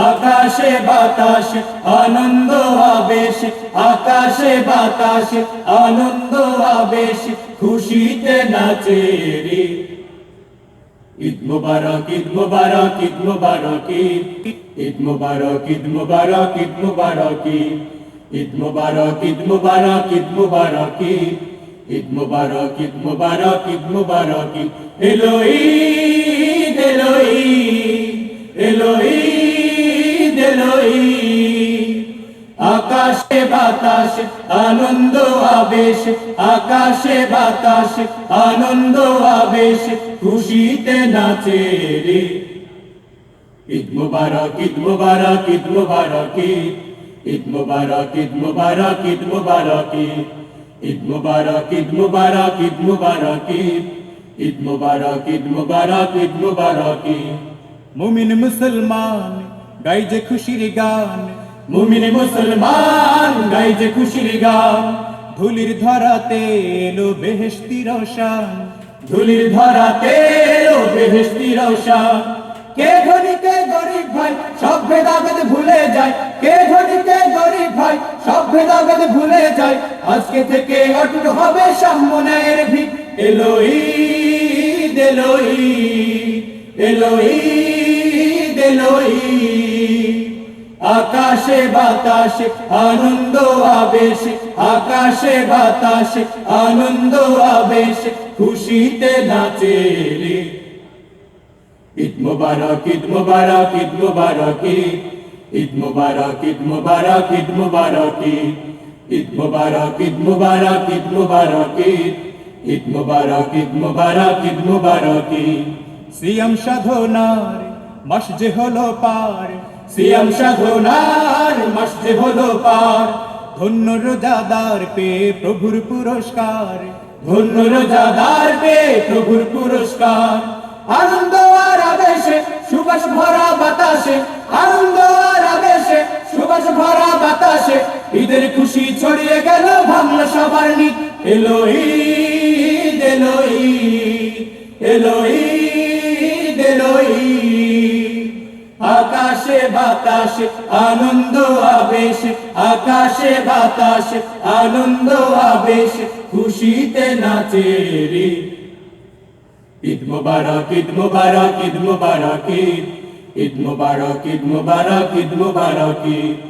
আকাশে বাতাসে আনন্দ আবেশ আকাশে বাতাসে আনন্দ আবেশ খুশিতে নাচে রে ঈদ মুবারক ঈদ মুবারক ঈদ মুবারক ঈদ ঈদ মুবারক ঈদ মুবারক ঈদ মুবারক ঈদ মুবারক ঈদ মুবারক ঈদ মুবারক ঈদ মুবারক ঈদ মুবারক, ঈদ। এলো ঈদ এলো ঈদ এলো ঈদ এলো ঈদ। আকাশে বাতাস, আনন্দ, আবেশ। আকাশে বাতাস, আনন্দ, আবেশ। খুশিতে নাচে রে। ঈদ মুবারক ঈদ মুবারক ঈদ মুবারক ঈদ। মুবারক ঈদ মুবারক ঈদ মুবারক, ঈদ। মুবারক ঈদ মুবারক ঈদ মুবারক ঈদ। মুবারক ঈদ মুবারক ঈদ মুবারক মুমিন মুসলমান গাই যে খুশির গান। মুমিন মুসলমান গাই যে খুশির গান। ধুলির ধরাতে এলো বেহেশতি রোশান ধুলির ধরাতে ও বেহেশতি রওশান কে ধনী কে গরিব ভাই সব ভেদাভেদ ভুলে যায়। কে ধনী কে গরিব ভেদাভেদ ভুলে যায়। আজকে থেকে অটুট হবে সামনের ভিত। এলো ঈদ এলো ঈদ এলো ঈদ এলো আকাশে বাতাসে, আনন্দ, আবেশ। আকাশে বাতাসে, আনন্দ, আবেশ। খুশিতে নাচে ঈদ মুবারক ঈদ মুবারক ঈদ মুবারক, ঈদ। মুবারক, ঈদ মুবারক ঈদ মুবারক ঈদ মুবারক ঈদ মুবারক ঈদ মুবারক ঈদ মুবারক ঈদ মুবারক ঈদ মুবারক। সিয়াম সাধনার মাস হলো পার। সিয়াম সাধনার মস্তে হলো পার। ধন্য রোজাদার পে প্রভুর পুরস্কার। ধন্য রোজাদার পে প্রভুর পুরস্কার। আনন্দ ঈদের খুশি ছড়িয়ে গেল, ভাঙল সবার নিক এলো ঈদ এলো ঈদ এলো ঈদ, এলো আকাশে বাতাসে, আনন্দ, আবেশ। আকাশে বাতাসে, আনন্দ, আবেশ। খুশিতে নাচে রে। ঈদ মুবারক ঈদ মুবারক ঈদ মুবারক ঈদ মুবারক ঈদ মুবারক ঈদ মুবারক, ঈদ।